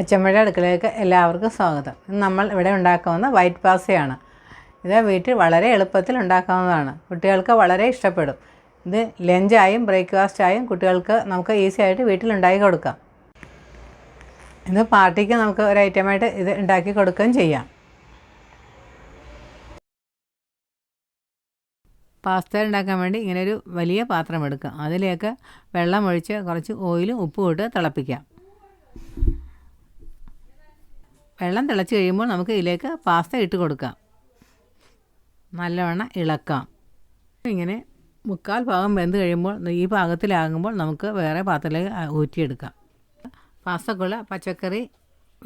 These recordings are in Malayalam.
അച്ചമ്മയുടെ അടുക്കളയിലേക്ക് എല്ലാവർക്കും സ്വാഗതം. നമ്മൾ ഇവിടെ ഉണ്ടാക്കാവുന്ന വൈറ്റ് പാസയാണ് ഇത് വീട്ടിൽ വളരെ എളുപ്പത്തിൽ ഉണ്ടാക്കാവുന്നതാണ്. കുട്ടികൾക്ക് വളരെ ഇഷ്ടപ്പെടും. ഇത് ലഞ്ചായും ബ്രേക്ക്ഫാസ്റ്റായും കുട്ടികൾക്ക് നമുക്ക് ഈസി ആയിട്ട് വീട്ടിൽ ഉണ്ടാക്കി കൊടുക്കാം. ഇന്ന് പാർട്ടിക്ക് നമുക്ക് ഒരു ഐറ്റമായിട്ട് ഇത് ഉണ്ടാക്കി കൊടുക്കുകയും ചെയ്യാം. പാസ്ത ഉണ്ടാക്കാൻ വേണ്ടി ഇങ്ങനൊരു വലിയ പാത്രം എടുക്കുക അതിലേക്ക് വെള്ളം ഒഴിച്ച് കുറച്ച് ഓയിലും ഉപ്പും ഇട്ട് തിളപ്പിക്കാം. വെള്ളം തിളച്ച് കഴിയുമ്പോൾ നമുക്ക് ഇതിലേക്ക് പാസ്ത ഇട്ട് കൊടുക്കാം. നല്ലവണ്ണം ഇളക്കാം. ഇങ്ങനെ മുക്കാൽ ഭാഗം വെന്ത് കഴിയുമ്പോൾ ഈ പാകത്തിലാകുമ്പോൾ നമുക്ക് വേറെ പാത്രത്തിലേക്ക് ഊറ്റിയെടുക്കാം. പാസ്തക്കുള്ള പച്ചക്കറി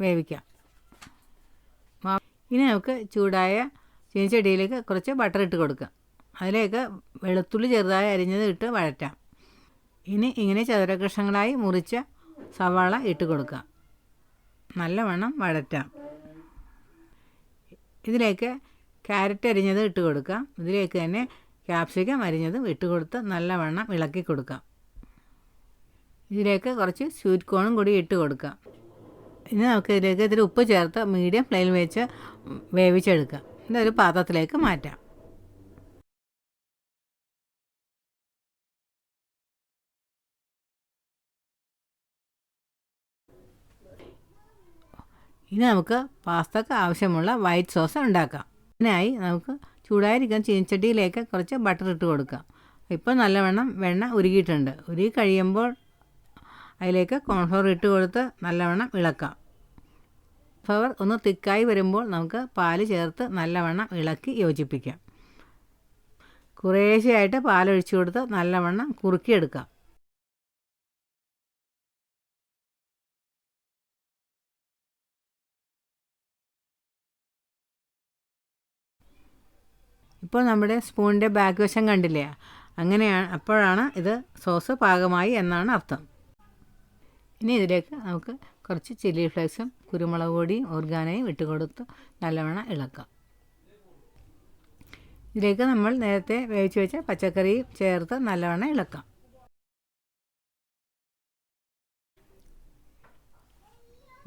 വേവിക്കാം. ഇനി നമുക്ക് ചൂടായ ചീനിച്ചട്ടിയിലേക്ക് കുറച്ച് ബട്ടർ ഇട്ട് കൊടുക്കാം. അതിലേക്ക് വെളുത്തുള്ളി ചെറുതായി അരിഞ്ഞത് ഇട്ട് വഴറ്റാം. ഇനി ഇങ്ങനെ ചതുരകൃഷ്ണങ്ങളായി മുറിച്ച സവാള ഇട്ട് കൊടുക്കാം. നല്ലവണ്ണം വഴറ്റാം. ഇതിലേക്ക് ക്യാരറ്റ് അരിഞ്ഞത് ഇട്ട് കൊടുക്കാം. ഇതിലേക്ക് തന്നെ ക്യാപ്സിക്കം അരിഞ്ഞതും ഇട്ട് കൊടുത്ത് നല്ലവണ്ണം ഇളക്കി കൊടുക്കാം. ഇതിലേക്ക് കുറച്ച് സ്വീറ്റ് കോണും കൂടി ഇട്ട് കൊടുക്കാം. ഇനി നമുക്ക് ഇതിലേക്ക് ഇതിൽ ഉപ്പ് ചേർത്ത് മീഡിയം ഫ്ലെയിമിൽ വെച്ച് വേവിച്ചെടുക്കാം. ഇതൊരു പാത്രത്തിലേക്ക് മാറ്റാം. ഇനി നമുക്ക് പാസ്തക്ക് ആവശ്യമുള്ള വൈറ്റ് സോസ് ഉണ്ടാക്കാം. ഇതിനായി നമുക്ക് ചൂടായിരിക്കാൻ ചീനച്ചട്ടിയിലേക്ക് കുറച്ച് ബട്ടർ ഇട്ട് കൊടുക്കാം. ഇപ്പോൾ നല്ലവണ്ണം വെണ്ണ ഉരുകിയിട്ടുണ്ട്. ഉരുകി കഴിയുമ്പോൾ അതിലേക്ക് കോൺഫ്ലവർ ഇട്ട് കൊടുത്ത് നല്ലവണ്ണം ഇളക്കാം. ഫ്ലവർ ഒന്ന് തിക്കായി വരുമ്പോൾ നമുക്ക് പാൽ ചേർത്ത് നല്ലവണ്ണം ഇളക്കി യോജിപ്പിക്കാം. കുറേശ്ശെയായിട്ട് പാലൊഴിച്ചു കൊടുത്ത് നല്ലവണ്ണം കുറുക്കിയെടുക്കാം. ഇപ്പോൾ നമ്മുടെ സ്പൂണിന്റെ ബാക്ക് വശം കണ്ടില്ലേ? അങ്ങനെയാണ് അപ്പോഴാണ് ഇത് സോസ് പാകമായി എന്നാണ് അർത്ഥം. ഇനി ഇതിലേക്ക് നമുക്ക് കുറച്ച് ചില്ലി ഫ്ലേക്സും കുരുമുളക് പൊടിയും ഓർഗാനയും ഇട്ട് കൊടുത്ത് നല്ലവണ്ണം ഇളക്കാം. ഇതിലേക്ക് നമ്മൾ നേരത്തെ വേവിച്ച് വെച്ച പച്ചക്കറിയും ചേർത്ത് നല്ലവണ്ണം ഇളക്കാം.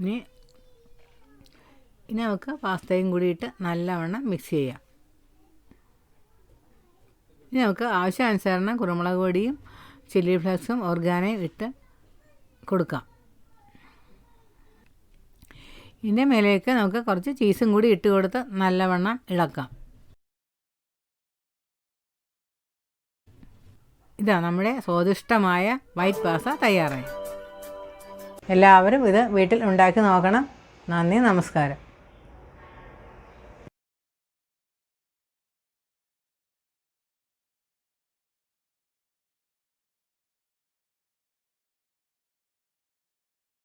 ഇനി ഇനി നമുക്ക് പാസ്തയും കൂടിയിട്ട് നല്ലവണ്ണം മിക്സ് ചെയ്യാം. ഇനി നമുക്ക് ആവശ്യാനുസരണം കുരുമുളക് പൊടിയും ചില്ലി ഫ്ലേക്സും ഓർഗാനയും ഇട്ട് കൊടുക്കാം. ഇതിന്റെ മേലേക്ക് നമുക്ക് കുറച്ച് ചീസും കൂടി ഇട്ട് കൊടുത്ത് നല്ലവണ്ണം ഇളക്കാം. ഇതാ നമ്മുടെ സ്വാദിഷ്ടമായ വൈറ്റ് പാസ തയ്യാറായി. എല്ലാവരും ഇത് വീട്ടിൽ ഉണ്ടാക്കി നോക്കണം. നന്ദി നമസ്കാരം.